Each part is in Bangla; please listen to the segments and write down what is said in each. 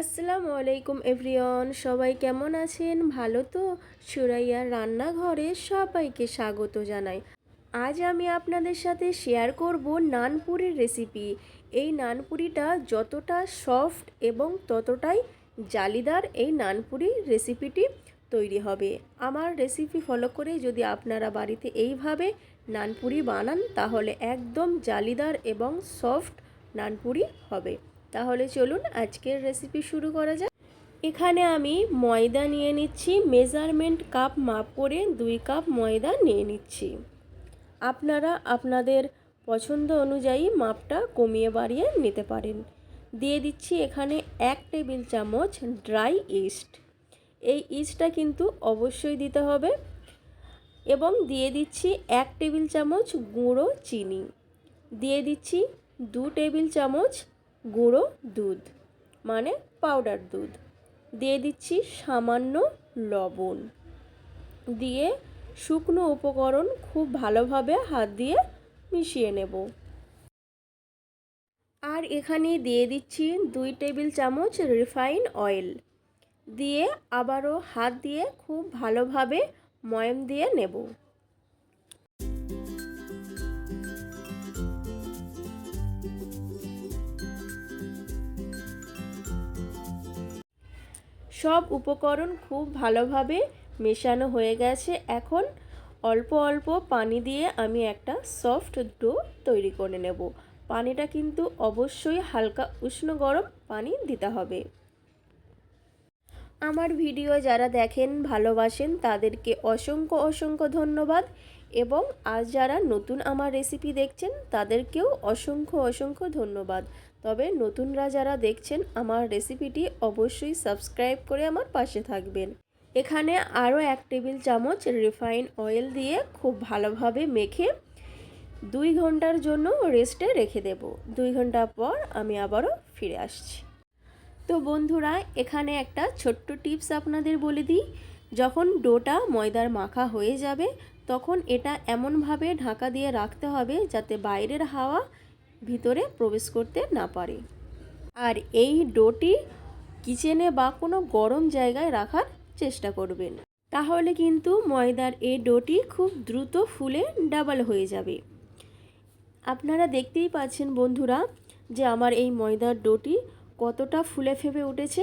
আসসালামু আলাইকুম এভরিওয়ান, সবাই কেমন আছেন? ভালো তো? সুরাইয়া রান্নাঘরে সবাইকে স্বাগত জানাই। আজ আমি আপনাদের সাথে শেয়ার করব নানপুরির রেসিপি। এই নানপুরিটা যতটা সফট এবং ততটাই জালিদার এই নানপুরির রেসিপিটি তৈরি হবে। আমার রেসিপি ফলো করে যদি আপনারা বাড়িতে এইভাবে নানপুরি বানান, তাহলে একদম জালিদার এবং সফট নানপুরি হবে। তাহলে চলুন আজকের রেসিপি শুরু করা যাক। এখানে আমি ময়দা নিয়ে নিচ্ছি মেজারমেন্ট কাপ মাপ করে দুই কাপ ময়দা নিয়ে নিচ্ছি। আপনারা আপনাদের পছন্দ অনুযায়ী মাপটা কমিয়ে বাড়িয়ে নিতে পারেন। দিয়ে দিচ্ছি এখানে এক টেবিল চামচ ড্রাই ইস্ট এই ইস্টটা কিন্তু অবশ্যই দিতে হবে। এবং দিয়ে দিচ্ছি এক টেবিল চামচ গুঁড়ো চিনি। দিয়ে দিচ্ছি দু টেবিল চামচ গুঁড়ো দুধ মানে পাউডার দুধ। দিয়ে দিচ্ছি সামান্য লবণ। দিয়ে শুকনো উপকরণ খুব ভালোভাবে হাত দিয়ে মিশিয়ে নেব। আর এখানে দিয়ে দিচ্ছি দুই টেবিল চামচ রিফাইন অয়েল দিয়ে আবারও হাত দিয়ে খুব ভালোভাবে ময়ম দিয়ে নেব। সব উপকরণ খুব ভালোভাবে মেশানো হয়ে গেছে। এখন অল্প অল্প পানি দিয়ে আমি একটা সফট ডো তৈরি করে নেব। পানিটা কিন্তু অবশ্যই হালকা উষ্ণ গরম পানি দিতে হবে। আমার ভিডিও যারা দেখেন, ভালোবাসেন, তাদেরকে অসংখ্য অসংখ্য ধন্যবাদ। এবং আজ যারা নতুন আমার রেসিপি দেখছেন, তাদেরকেও অসংখ্য অসংখ্য ধন্যবাদ। তবে নতুনরা যারা দেখছেন, আমার রেসিপিটি অবশ্যই সাবস্ক্রাইব করে আমার পাশে থাকবেন। এখানে আরও এক টেবিল চামচ রিফাইন অয়েল দিয়ে খুব ভালোভাবে মেখে দুই ঘণ্টার জন্য রেস্টে রেখে দেব। দুই ঘণ্টা পর আমি আবারও ফিরে আসছি। তো বন্ধুরা, এখানে একটা ছোট্ট টিপস আপনাদের বলে দিই। যখন ডোটা ময়দার মাখা হয়ে যাবে তখন এটা এমনভাবে ঢাকা দিয়ে রাখতে হবে যাতে বাইরের হাওয়া ভিতরে প্রবেশ করতে না পারে। আর এই ডোটি কিচেনে বা কোনো গরম জায়গায় রাখার চেষ্টা করবেন। তাহলে কিন্তু ময়দার এই ডোটি খুব দ্রুত ফুলে ডাবল হয়ে যাবে। আপনারা দেখতেই পাচ্ছেন বন্ধুরা যে আমার এই ময়দার ডোটি কতটা ফুলে ফেপে উঠেছে।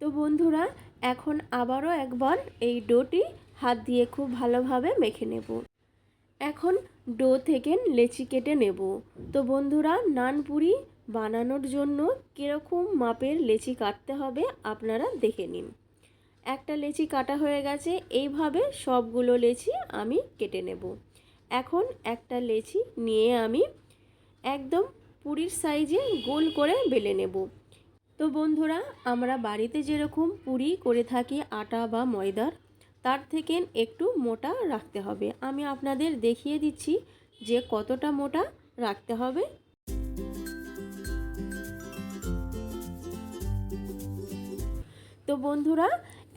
তো বন্ধুরা এখন আবারও একবার এই ডোটি হাত দিয়ে খুব ভালোভাবে মেখে নেব। এখন ডো থেকে লেচি কেটে নেব। তো বন্ধুরা নানপুরি বানানোর জন্য কীরকম মাপের লেচি কাটতে হবে আপনারা দেখে নিন। একটা লেচি কাটা হয়ে গেছে, এইভাবে সবগুলো লেচি আমি কেটে নেব। এখন একটা লেচি নিয়ে আমি একদম পুরীর সাইজে গোল করে বেলে নেব। তো বন্ধুরা, আমরা বাড়িতে যেরকম পুরি করে থাকি আটা বা ময়দার, তার থেকে একটু মোটা রাখতে হবে। আমি আপনাদের দেখিয়ে দিচ্ছি যে কতটা মোটা রাখতে হবে। তো বন্ধুরা,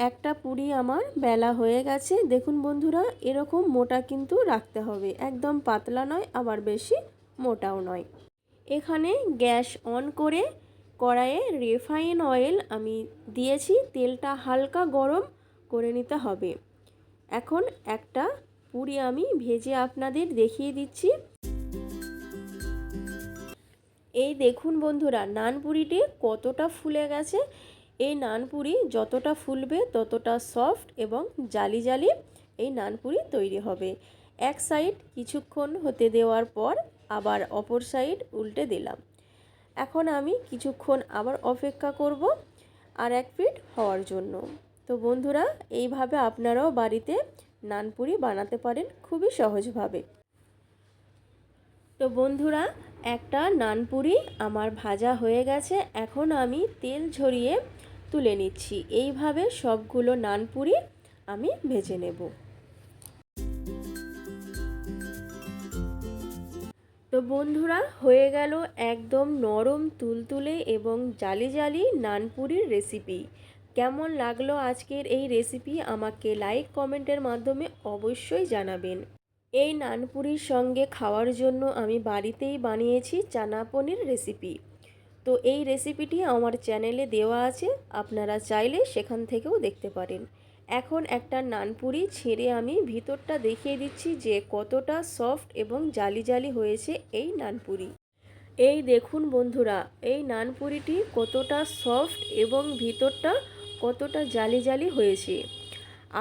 একটা পুরি আমার বেলা হয়ে গেছে। দেখুন বন্ধুরা, এরকম মোটা কিন্তু রাখতে হবে। একদম পাতলা নয়, আবার বেশি মোটাও নয়। এখানে গ্যাস অন করে কড়াইয়ে রিফাইন অয়েল আমি দিয়েছি, তেলটা হালকা গরম করে নিতে হবে। এখন একটা পুরি আমি ভেজে আপনাদের দেখিয়ে দিচ্ছি। এই দেখুন বন্ধুরা, নান পুরিটি কতটা ফুলে গেছে। এই নানপুরি যতটা ফুলবে ততটা সফট এবং জালি জালি এই নানপুরি তৈরি হবে। এক সাইড কিছুক্ষণ হতে দেওয়ার পর আবার অপর সাইড উল্টে দিলাম। এখন আমি কিছুক্ষণ আবার অপেক্ষা করব আর এক ফিট হওয়ার জন্য। তো বন্ধুরা, এইভাবে আপনারাও বাড়িতে নানপুরি বানাতে পারেন খুবই সহজভাবে। তো বন্ধুরা, একটা নানপুরি আমার ভাজা হয়ে গেছে, এখন আমি তেল ঝরিয়ে তুলে নিচ্ছি। এইভাবে সবগুলো নানপুরি আমি ভেজে নেব। বন্ধুরা, হয়ে গেল একদম নরম তুলতুলে এবং জালি জালি নানপুরির রেসিপি কেমন লাগল আজকের এই রেসিপি আমাকে লাইক কমেন্টের মাধ্যমে অবশ্যই জানাবেন। এই নানপুরির সঙ্গে খাওয়ার জন্য আমি বাড়িতেই বানিয়েছি চানা পনির রেসিপি তো এই রেসিপিটি আমার চ্যানেলে দেওয়া আছে, আপনারা চাইলে সেখান থেকেও দেখতে পারেন। এখন একটা নানপুরি ছেড়ে আমি ভিতরটা দেখিয়ে দিচ্ছি যে কতটা সফট এবং জালি জালি হয়েছে এই নানপুরি। এই দেখুন বন্ধুরা, এই নানপুরিটি কতটা সফট এবং ভিতরটা কতটা জালি জালি হয়েছে।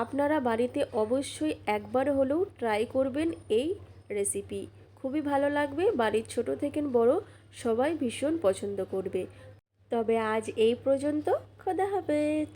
আপনারা বাড়িতে অবশ্যই একবার হলেও ট্রাই করবেন এই রেসিপি খুবই ভালো লাগবে, বাড়ির ছোট থেকে বড় সবাই ভীষণ পছন্দ করবে। তবে আজ এই পর্যন্ত, খোদা হাফেজ।